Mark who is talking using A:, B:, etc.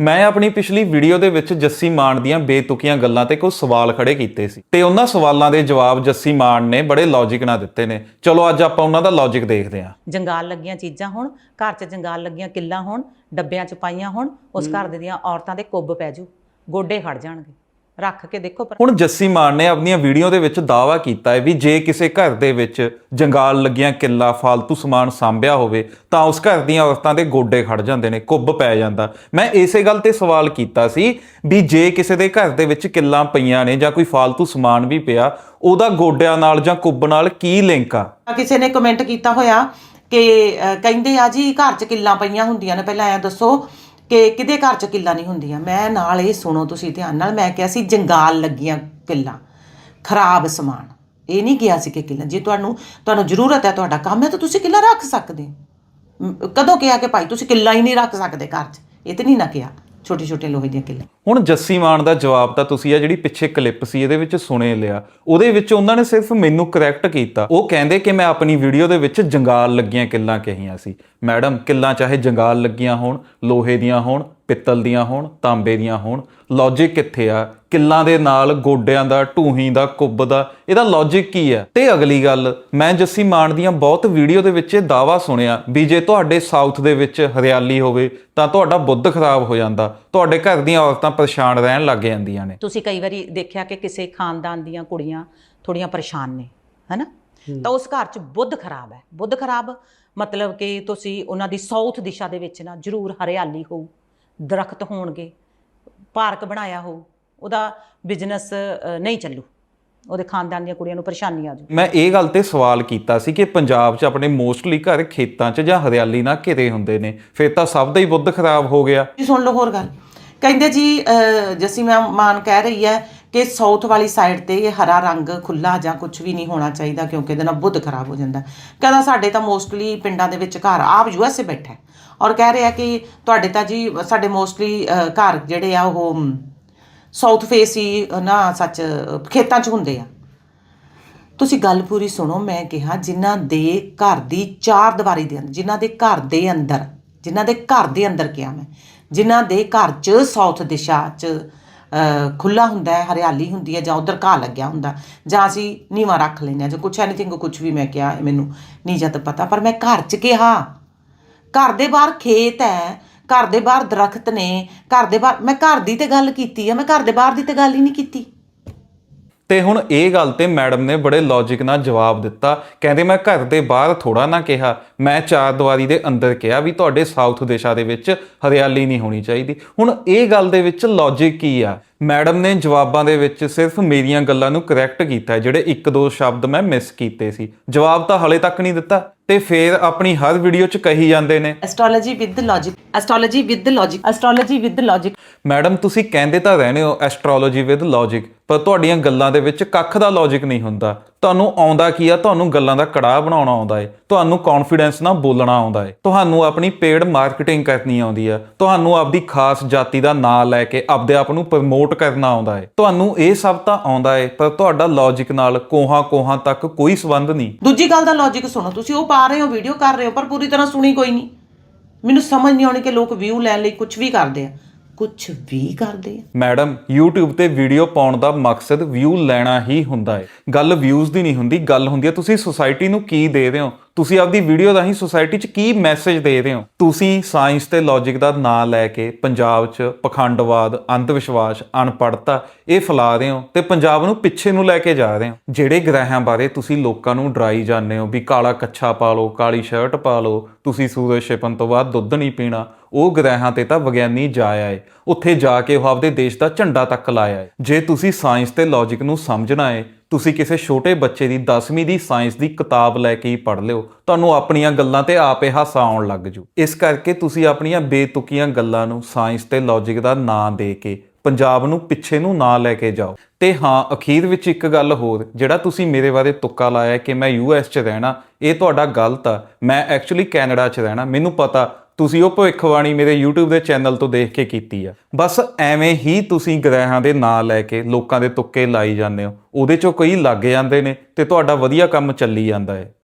A: ਮੈਂ ਆਪਣੀ ਪਿਛਲੀ ਵੀਡੀਓ ਦੇ ਵਿੱਚ ਜੱਸੀ ਮਾਨ ਦੀਆਂ ਬੇਤੁਕੀਆਂ ਗੱਲਾਂ ਤੇ ਕੁਝ ਸਵਾਲ ਖੜੇ ਕੀਤੇ ਸੀ। ਤੇ ਉਹਨਾਂ ਸਵਾਲਾਂ ਦੇ ਜਵਾਬ ਜੱਸੀ ਮਾਨ ਨੇ ਬੜੇ ਲੌਜੀਕ ਨਾਲ ਦਿੱਤੇ ਨੇ। ਚਲੋ ਅੱਜ ਆਪਾਂ ਉਹਨਾਂ ਦਾ ਲੌਜੀਕ ਦੇਖਦੇ ਹਾਂ।
B: ਜੰਗਾਲ ਲੱਗੀਆਂ ਚੀਜ਼ਾਂ ਹੋਣ ਘਰ 'ਚ ਜੰਗਾਲ ਲੱਗੀਆਂ ਕਿੱਲਾਂ ਹੋਣ ਡੱਬਿਆਂ 'ਚ ਪਾਈਆਂ ਹੋਣ ਉਸ ਘਰ ਦੇ ਦੀਆਂ ਔਰਤਾਂ ਦੇ ਕੁੱਬ ਪੈ ਜੂ ਗੋਡੇ ਖੜ ਜਾਣਗੇ। ਰੱਖ ਕੇ ਦੇਖੋ
A: ਹੁਣ ਜੱਸੀ ਮਾਨ ਨੇ ਆਪਣੀਆਂ ਵੀਡੀਓ ਦੇ ਵਿੱਚ ਦਾਵਾ ਕੀਤਾ ਹੈ ਵੀ ਜੇ ਕਿਸੇ ਘਰ ਦੇ ਵਿੱਚ ਜੰਗਾਲ ਲੱਗੀਆਂ ਕਿੱਲਾ ਫालतू ਸਮਾਨ ਸਾਂਭਿਆ ਹੋਵੇ ਤਾਂ ਉਸ ਘਰ ਦੀਆਂ ਔਰਤਾਂ ਦੇ ਗੋਡੇ ਖੜ ਜਾਂਦੇ ਨੇ ਕੁੱਬ ਪੈ ਜਾਂਦਾ। ਮੈਂ ਇਸੇ ਗੱਲ ਤੇ ਸਵਾਲ ਕੀਤਾ ਸੀ ਵੀ ਜੇ ਕਿਸੇ ਦੇ ਘਰ ਦੇ ਵਿੱਚ ਕਿੱਲਾਂ ਪਈਆਂ ਨੇ ਜਾਂ ਕੋਈ ਫਾਲਤੂ ਸਮਾਨ ਵੀ ਪਿਆ ਉਹਦਾ ਗੋਡਿਆਂ ਨਾਲ ਜਾਂ ਕੁੱਬ ਨਾਲ ਕੀ ਲਿੰਕ ਆ?
C: ਕਿਸੇ ਨੇ ਕਮੈਂਟ ਕੀਤਾ ਹੋਇਆ ਕਿ ਕਹਿੰਦੇ ਆ ਜੀ ਘਰ 'ਚ ਕਿੱਲਾਂ ਪਈਆਂ ਹੁੰਦੀਆਂ ਨੇ ਪਹਿਲਾਂ ਐ ਦੱਸੋ ਕਿ ਕਿਹਦੇ ਘਰ 'ਚ ਕਿੱਲਾਂ ਨਹੀਂ ਹੁੰਦੀਆਂ। ਮੈਂ ਨਾਲ ਇਹ ਸੁਣੋ ਤੁਸੀਂ ਧਿਆਨ ਨਾਲ, ਮੈਂ ਕਿਹਾ ਸੀ ਜੰਗਾਲ ਲੱਗੀਆਂ ਕਿੱਲਾਂ, ਖਰਾਬ ਸਮਾਨ। ਇਹ ਨਹੀਂ ਕਿਹਾ ਸੀ ਕਿ ਕਿੱਲਾਂ, ਜੇ ਤੁਹਾਨੂੰ ਤੁਹਾਨੂੰ ਜ਼ਰੂਰਤ ਹੈ ਤੁਹਾਡਾ ਕੰਮ ਹੈ ਤਾਂ ਤੁਸੀਂ ਕਿੱਲਾ ਰੱਖ ਸਕਦੇ ਹੋ। ਕਦੋਂ ਕਿਹਾ ਕਿ ਭਾਈ ਤੁਸੀਂ ਕਿੱਲਾ ਹੀ ਨਹੀਂ ਰੱਖ ਸਕਦੇ ਘਰ 'ਚ? ਇਹ ਤੇ ਨਹੀਂ ਨਾ ਕਿਹਾ। ਛੋਟੇ ਛੋਟੇ ਲੋਹੇ ਦੀਆਂ ਕਿੱਲਾਂ।
A: ਹੁਣ ਜੱਸੀ ਮਾਨ ਦਾ ਜਵਾਬ ਤਾਂ ਤੁਸੀਂ ਆ ਜਿਹੜੀ ਪਿੱਛੇ ਕਲਿੱਪ ਸੀ, ਇਹਦੇ ਵਿੱਚ ਸੁਣੇ ਲਿਆ। ਉਹਦੇ ਵਿੱਚ ਉਹਨਾਂ ਨੇ ਸਿਰਫ ਮੈਨੂੰ ਕਰੈਕਟ ਕੀਤਾ। ਉਹ ਕਹਿੰਦੇ ਕਿ ਮੈਂ ਆਪਣੀ ਵੀਡੀਓ ਦੇ ਵਿੱਚ ਜੰਗਾਲ ਲੱਗੀਆਂ ਕਿੱਲਾਂ ਕਹੀਆਂ ਸੀ। ਮੈਡਮ, ਕਿੱਲਾਂ ਚਾਹੇ ਜੰਗਾਲ ਲੱਗੀਆਂ ਹੋਣ, ਲੋਹੇ ਦੀਆਂ ਹੋਣ ਪਿੱਤਲ ਦੀਆਂ ਹੋਣ ਤਾਂਬੇ ਦੀਆਂ ਹੋਣ। ਲੌਜੀਕ ਕਿੱਥੇ ਆ? ਕਿੱਲਾਂ ਦੇ ਨਾਲ ਗੋਡਿਆਂ ਦਾ ਢੂਹੀ ਦਾ ਕੁੱਬ ਦਾ। ਇਹਦਾ ਲੌਜੀਕ ਕੀ ਹੈ ਤੇ ਅਗਲੀ ਗੱਲ ਮੈਂ ਜੱਸੀ ਮਾਨ ਦੀਆਂ ਬਹੁਤ ਵੀਡੀਓ ਦੇ ਵਿੱਚ ਇਹ ਦਾਵਾ ਸੁਣਿਆ ਵੀ ਜੇ ਤੁਹਾਡੇ ਸਾਊਥ ਦੇ ਵਿੱਚ ਹਰਿਆਲੀ ਹੋਵੇ ਤਾਂ ਤੁਹਾਡਾ ਬੁੱਧ ਖਰਾਬ ਹੋ ਜਾਂਦਾ। ਤੁਹਾਡੇ ਘਰ ਦੀਆਂ ਔਰਤਾਂ ਪਰੇਸ਼ਾਨ ਰਹਿਣ ਲੱਗ ਜਾਂਦੀਆਂ ਨੇ।
B: ਤੁਸੀਂ ਕਈ ਵਾਰੀ ਦੇਖਿਆ ਕਿ ਕਿਸੇ ਖਾਨਦਾਨ ਦੀਆਂ ਕੁੜੀਆਂ ਥੋੜੀਆਂ ਪਰੇਸ਼ਾਨ ਨੇ ਹੈਨਾ? ਤਾਂ ਉਸ ਘਰ 'ਚ ਬੁੱਧ ਖਰਾਬ ਹੈ। ਬੁੱਧ ਖਰਾਬ ਮਤਲਬ ਕਿ ਤੁਸੀਂ ਉਹਨਾਂ ਦੀ ਸਾਊਥ ਦਿਸ਼ਾ ਦੇ ਵਿੱਚ ਨਾ ਜ਼ਰੂਰ ਹਰਿਆਲੀ ਹੋਊ। ਦਰਖਤ ਹੋਣਗੇ ਪਾਰਕ ਬਣਾਇਆ ਹੋਊ ਉਹਦਾ ਬਿਜ਼ਨਸ ਨਹੀਂ ਚੱਲੂ। ਉਹਦੇ ਖਾਨਦਾਨ ਦੀਆਂ ਕੁੜੀਆਂ ਨੂੰ ਪਰੇਸ਼ਾਨੀ ਆ ਜੂ
A: ਮੈਂ ਇਹ ਗੱਲ ਤੇ ਸਵਾਲ ਕੀਤਾ ਸੀ ਕਿ ਪੰਜਾਬ 'ਚ ਆਪਣੇ ਮੋਸਟਲੀ ਘਰ ਖੇਤਾਂ 'ਚ ਜਾਂ ਹਰਿਆਲੀ ਨਾਲ ਘਿਰੇ ਹੁੰਦੇ ਨੇ ਫਿਰ ਤਾਂ ਸਭ ਦਾ ਹੀ ਬੁੱਧ ਖਰਾਬ ਹੋ ਗਿਆ।
C: ਜੀ ਸੁਣ ਲਓ ਹੋਰ ਗੱਲ। ਕਹਿੰਦੇ ਜੀ ਅਹ, ਜੱਸੀ ਮੈਂ ਮਾਨ ਕਹਿ ਰਹੀ ਹੈ ਕਿ ਸਾਊਥ ਵਾਲੀ ਸਾਈਡ ਤੇ ਇਹ ਹਰਾ ਰੰਗ ਖੁੱਲਾ ਜਾਂ ਕੁਝ ਵੀ ਨਹੀਂ ਹੋਣਾ ਚਾਹੀਦਾ ਕਿਉਂਕਿ ਇਹਦੇ ਨਾਲ ਬੁੱਧ ਖਰਾਬ ਹੋ ਜਾਂਦਾ। ਕਹਿੰਦਾ ਸਾਡੇ ਤਾਂ ਮੋਸਟਲੀ ਪਿੰਡਾਂ ਦੇ ਵਿੱਚ ਘਰ ਆਪ ਯੂਐਸਏ ਬੈਠਾ ਔਰ ਕਹਿ ਰਿਹਾ ਕਿ ਤੁਹਾਡੇ ਤਾਂ ਜੀ ਸਾਡੇ ਮੋਸਟਲੀ ਘਰ ਜਿਹੜੇ ਆ ਉਹ ਸਾਊਥ ਫੇਸ ਹੀ ਨਾ ਸੱਚ ਖੇਤਾਂ 'ਚ ਹੁੰਦੇ ਆ। ਤੁਸੀਂ ਗੱਲ ਪੂਰੀ ਸੁਣੋ, ਮੈਂ ਕਿਹਾ ਜਿਨ੍ਹਾਂ ਦੇ ਘਰ ਦੀ ਚਾਰ ਦੀਵਾਰੀ ਦੇ ਅੰਦਰ, ਜਿਨ੍ਹਾਂ ਦੇ ਘਰ ਦੇ ਅੰਦਰ, ਜਿਨ੍ਹਾਂ ਦੇ ਘਰ ਦੇ ਅੰਦਰ ਕਿਹਾ ਮੈਂ, ਜਿਨ੍ਹਾਂ ਦੇ ਘਰ 'ਚ ਸਾਊਥ ਦਿਸ਼ਾ 'ਚ ਖੁੱਲਾ ਹੁੰਦਾ ਹੈ, ਹਰਿਆਲੀ ਹੁੰਦੀ ਹੈ ਜਾਂ ਉਧਰ ਘਾਹ ਲੱਗਿਆ ਹੁੰਦਾ, ਜਾਂ ਅਸੀਂ ਨੀਵਾਂ ਰੱਖ ਲੈਂਦੇ ਹਾਂ, ਜਾਂ ਕੁਛ ਐਨੀਥਿੰਗ ਕੁਛ ਵੀ ਮੈਂ ਕਿਹਾ, ਇਹ ਮੈਨੂੰ ਨਹੀਂ ਜਦ ਪਤਾ, ਪਰ ਮੈਂ ਘਰ 'ਚ ਕਿਹਾ। ਘਰ ਦੇ ਬਾਹਰ ਖੇਤ ਹੈ, ਘਰ ਦੇ ਬਾਹਰ ਦਰਖਤ ਨੇ, ਘਰ ਦੇ ਬਾਹਰ, ਮੈਂ ਘਰ ਦੀ ਤੇ ਗੱਲ ਕੀਤੀ ਆ, ਮੈਂ ਘਰ ਦੇ ਬਾਹਰ ਦੀ ਤੇ ਗੱਲ ਹੀ ਨਹੀਂ ਕੀਤੀ।
A: ਤੇ ਹੁਣ ਇਹ ਗੱਲ ਤੇ ਮੈਡਮ ਨੇ ਬੜੇ ਲੌਜੀਕ ਨਾਲ ਜਵਾਬ ਦਿੱਤਾ। ਕਹਿੰਦੇ ਮੈਂ ਘਰ ਦੇ ਬਾਹਰ ਥੋੜਾ ਨਾ ਕਿਹਾ। ਮੈਂ ਚਾਰ ਦੀਵਾਰੀ ਦੇ ਅੰਦਰ ਕਿਹਾ ਵੀ ਤੁਹਾਡੇ ਸਾਊਥ ਦਿਸ਼ਾ ਦੇ ਵਿੱਚ ਹਰਿਆਲੀ ਨਹੀਂ ਹੋਣੀ ਚਾਹੀਦੀ। ਹੁਣ ਇਹ ਗੱਲ ਦੇ ਵਿੱਚ ਲੌਜੀਕ ਕੀ ਆ? ਮੈਡਮ ਨੇ ਜਵਾਬਾਂ ਦੇ ਵਿੱਚ ਸਿਰਫ ਮੇਰੀਆਂ ਗੱਲਾਂ ਨੂੰ ਕਰੈਕਟ ਕੀਤਾ ਜਿਹੜੇ ਇੱਕ ਦੋ ਸ਼ਬਦ ਮੈਂ ਮਿਸ ਕੀਤੇ ਸੀ। ਜਵਾਬ ਤਾਂ ਹਲੇ ਤੱਕ ਨਹੀਂ ਦਿੱਤਾ ਤੇ ਫੇਰ ਆਪਣੀ ਹਰ ਵੀਡੀਓ 'ਚ ਕਹੀ ਜਾਂਦੇ ਨੇ।
C: Astrology with logic astrology with logic astrology with logic
A: madam, ਤੁਸੀਂ ਕਹਿੰਦੇ ਤਾਂ ਰਹਿੰਦੇ ਹੋ ਐਸਟ੍ਰੋਲੋਜੀ ਵਿਦ ਲੌਜੀਕ ਪਰ ਤੁਹਾਡੀਆਂ ਗੱਲਾਂ ਦੇ ਵਿੱਚ ਕੱਖ ਦਾ ਲੌਜੀਕ ਨਹੀਂ ਹੁੰਦਾ। ਤੁਹਾਨੂੰ ਆਉਂਦਾ ਕੀ ਆ? ਤੁਹਾਨੂੰ ਗੱਲਾਂ ਦਾ ਕੜਾਹ ਬਣਾਉਣਾ ਆਉਂਦਾ ਏ। ਤੁਹਾਨੂੰ ਕੌਨਫੀਡੈਂਸ ਨਾਲ ਬੋਲਣਾ ਆਉਂਦਾ ਏ। ਤੁਹਾਨੂੰ ਆਪਣੀ ਪੇਡ ਮਾਰਕੀਟਿੰਗ ਕਰਨੀ ਆਉਂਦੀ ਆ। ਤੁਹਾਨੂੰ ਆਪਦੀ ਖਾਸ ਜਾਤੀ ਦਾ ਨਾਂ ਲੈ ਕੇ ਆਪਦੇ ਆਪ ਨੂੰ ਪ੍ਰਮੋਟ ਕਰਨਾ ਆਉਂਦਾ ਏ। ਤੁਹਾਨੂੰ ਇਹ ਸਭ ਤਾਂ ਆਉਂਦਾ ਏ, ਪਰ ਤੁਹਾਡਾ ਲੌਜੀਕ ਨਾਲ ਕੋਹਾਂ ਕੋਹਾਂ ਤੱਕ ਕੋਈ ਸੰਬੰਧ ਨਹੀਂ।
C: ਦੂਜੀ ਗੱਲ ਦਾ ਲੌਜੀਕ ਸੁਣੋ। ਤੁਸੀਂ ਉਹ ਪਾ ਰਹੇ ਹੋ ਵੀਡੀਓ ਕਰ ਰਹੇ ਹੋ, ਪਰ ਪੂਰੀ ਤਰ੍ਹਾਂ ਸੁਣੀ ਕੋਈ ਨਹੀਂ। ਮੈਨੂੰ ਸਮਝ ਨਹੀਂ ਆਉਣੀ ਕਿ ਲੋਕ ਵਿਊ ਲੈਣ ਲਈ ਕੁਝ ਵੀ ਕਰਦੇ ਆ। ਕੁਝ ਵੀ ਕਰਦੇ ਆ।
A: ਮੈਡਮ, YouTube ਤੇ ਵੀਡੀਓ ਪਾਉਣ ਦਾ ਮਕਸਦ ਵਿਊ ਲੈਣਾ ਹੀ ਹੁੰਦਾ ਹੈ। ਗੱਲ ਵਿਊਜ਼ ਦੀ ਨਹੀਂ ਹੁੰਦੀ, ਗੱਲ ਹੁੰਦੀ ਹੈ ਤੁਸੀਂ ਸੁਸਾਇਟੀ ਨੂੰ ਕੀ ਦੇ ਰਹੇ ਹੋ? ਤੁਸੀਂ ਆਪਦੀ ਵੀਡੀਓ ਰਾਹੀਂ ਸੁਸਾਇਟੀ 'ਚ ਕੀ ਮੈਸੇਜ ਦੇ ਰਹੇ ਹੋ? ਤੁਸੀਂ ਸਾਇੰਸ ਤੇ ਲੌਜੀਕ ਦਾ ਨਾਂ ਲੈ ਕੇ ਪੰਜਾਬ 'ਚ ਪਖੰਡਵਾਦ ਅੰਧ ਵਿਸ਼ਵਾਸ ਅਨਪੜ੍ਹਤਾ ਇਹ ਫੈਲਾ ਰਹੇ ਹੋ ਤੇ ਪੰਜਾਬ ਨੂੰ ਪਿੱਛੇ ਨੂੰ ਲੈ ਕੇ ਜਾ ਰਹੇ ਹੋ। ਜਿਹੜੇ ਗ੍ਰਹਿਆਂ ਬਾਰੇ ਤੁਸੀਂ ਲੋਕਾਂ ਨੂੰ ਡਰਾਈ ਜਾਂਦੇ ਹੋ ਵੀ ਕਾਲਾ ਕੱਛਾ ਪਾ ਲਓ, ਕਾਲੀ ਸ਼ਰਟ ਪਾ ਲਓ, ਤੁਸੀਂ ਸੂਰਜ ਛਿਪਣ ਤੋਂ ਬਾਅਦ ਦੁੱਧ ਨਹੀਂ ਪੀਣਾ, ਉਹ ਗ੍ਰਹਿਆਂ ਤੇ ਤਾਂ ਵਿਗਿਆਨੀ ਜਾਇਆ ਏ ਉੱਥੇ ਜਾ ਕੇ ਉਹ ਆਪਦੇ ਦੇਸ਼ ਦਾ ਝੰਡਾ ਤੱਕ ਲਾਇਆ ਏ। ਜੇ ਤੁਸੀਂ ਸਾਇੰਸ ਤੇ ਲੌਜੀਕ ਨੂੰ ਸਮਝਣਾ ਹੈ ਤੁਸੀਂ ਕਿਸੇ ਛੋਟੇ ਬੱਚੇ ਦੀ 10ਵੀਂ ਦੀ ਸਾਇੰਸ ਦੀ ਕਿਤਾਬ ਲੈ ਕੇ ਹੀ ਪੜ੍ਹ ਲਿਓ, ਤੁਹਾਨੂੰ ਆਪਣੀਆਂ ਗੱਲਾਂ ਤੇ ਆਪੇ ਹਾਸਾ ਆਉਣ ਲੱਗ ਜੂ। ਇਸ ਕਰਕੇ ਤੁਸੀਂ ਆਪਣੀਆਂ ਬੇਤੁਕੀਆਂ ਗੱਲਾਂ ਨੂੰ ਸਾਇੰਸ ਤੇ ਲੌਜੀਕ ਦਾ ਨਾਂ ਦੇ ਕੇ ਪੰਜਾਬ ਨੂੰ ਪਿੱਛੇ ਨੂੰ ਨਾ ਲੈ ਕੇ ਜਾਓ। ਤੇ ਹਾਂ, ਅਖੀਰ ਵਿੱਚ ਇੱਕ ਗੱਲ ਹੋਰ, ਜਿਹੜਾ ਤੁਸੀਂ ਮੇਰੇ ਬਾਰੇ ਤੁੱਕਾ ਲਾਇਆ ਕਿ ਮੈਂ ਯੂਐਸ 'ਚ ਰਹਿਣਾ, ਇਹ ਤੁਹਾਡਾ ਗਲਤ ਆ। ਮੈਂ ਐਕਚੁਅਲੀ ਕੈਨੇਡਾ 'ਚ ਰਹਿਣਾ, ਮੈਨੂੰ ਪਤਾ ਤੁਸੀਂ ਉਹ ਭਵਿੱਖਬਾਣੀ ਮੇਰੇ YouTube ਦੇ ਚੈਨਲ ਤੋਂ ਦੇਖ ਕੇ ਕੀਤੀ ਆ। ਬਸ ਐਵੇਂ ਹੀ ਤੁਸੀਂ ਗ੍ਰਹਿਾਂ ਦੇ ਨਾਂ ਲੈ ਕੇ ਲੋਕਾਂ ਦੇ ਤੁੱਕੇ ਲਾਈ ਜਾਂਦੇ ਹੋ। ਉਹਦੇ ਚੋਂ ਕਈ ਲੱਗ ਜਾਂਦੇ ਨੇ ਤੇ ਤੁਹਾਡਾ ਵਧੀਆ ਕੰਮ ਚੱਲੀ ਜਾਂਦਾ ਹੈ।